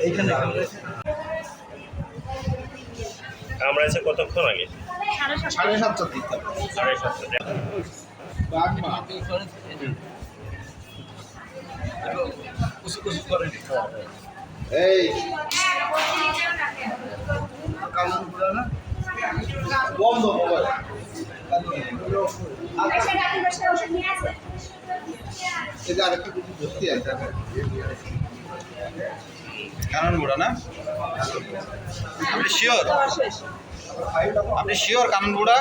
এইখানে কামড়াইছে কতক্ষণ আগে? সাড়ে সাতটা সাড়ে সাতটা এই। বন্ধ আরেকটা কিছু ধরতে আছে। কারণ বুড়া না? আপনি শিওর আপনি শিওর কানন বুড়া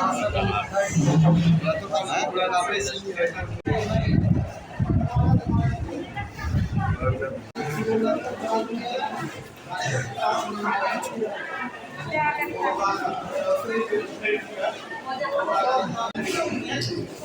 ওই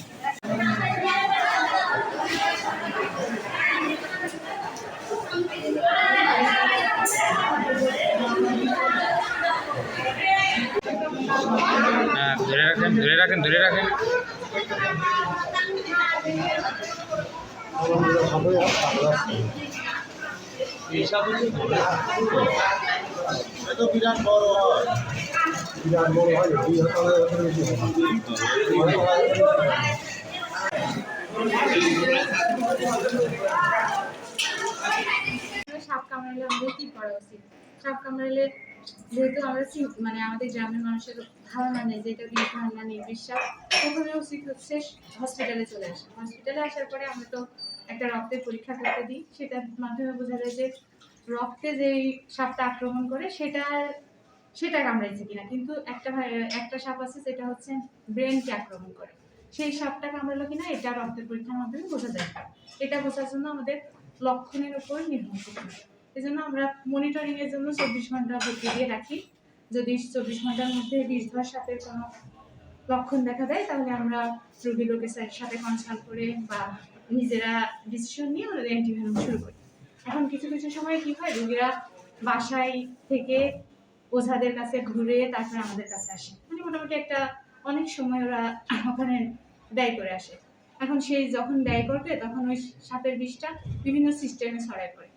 রাখেন ধরে রাখেন। সাপ কামড়ালে আমাদের কি করা উচিত? সাপ কামড়ালে যেহেতু আমরা মানে আমাদের গ্রামের মানুষের ধারণা নেই যে এটা ধারণা নেই বিশ্বাস প্রথমে উচিত হচ্ছে হসপিটালে চলে আসা। হসপিটালে আসার পরে আমরা তো একটা রক্তের পরীক্ষা করতে দিই। সেটার মাধ্যমে বোঝা যায় যে রক্তে যেই সাপটা আক্রমণ করে, সেটা সেটা কামড়াইছে কিনা। কিন্তু একটা একটা সাপ আছে, সেটা হচ্ছে ব্রেনকে আক্রমণ করে। সেই সাপটা কামড়ালো কিনা, এটা রক্তের পরীক্ষার মাধ্যমে বোঝা যায়। এটা বোঝার জন্য আমাদের লক্ষণের উপর নির্ভর করতে এই জন্য আমরা মনিটরিং এর জন্য চব্বিশ ঘণ্টা ভর্তি দিয়ে রাখি। যদি চব্বিশ ঘণ্টার মধ্যে বিষধর সাপের কোনো লক্ষণ দেখা দেয়, তাহলে আমরা রুগী লোকের সাথে কনসাল্ট করে বা নিজেরা ডিসিশন নিয়ে আমরা অ্যান্টিভেনম শুরু করি। এখন কিছু কিছু সময় কি হয়, রুগীরা বাসায় থেকে ওঝাদের কাছে ঘুরে তারপরে আমাদের কাছে আসে। মানে মোটামুটি একটা অনেক সময় ওরা ওখানে ব্যয় করে আসে। এখন সেই যখন ব্যয় করবে, তখন ওই সাপের বিষটা বিভিন্ন সিস্টেমে ছড়ায় পড়ে।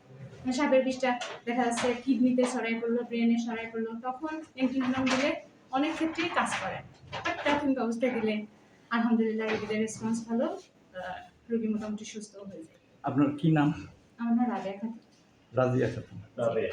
সাপের বিষটা দেখা যাচ্ছে কিডনিতে সরাই পড়ল ব্রেনে সরাই পড়ল তখন অ্যান্টিবায়োটিক দিলে অনেক ক্ষেত্রেই কাজ করে। বাট প্রাথমিক অবস্থায় দিলে আলহামদুলিল্লাহ রোগীদের রেসপন্স ভালো রোগী মোটামুটি সুস্থ হয়ে যায়। আপনার কি নাম? আমার নাম রাজিয়া খাতুন। রাজিয়া খাতুন। তবে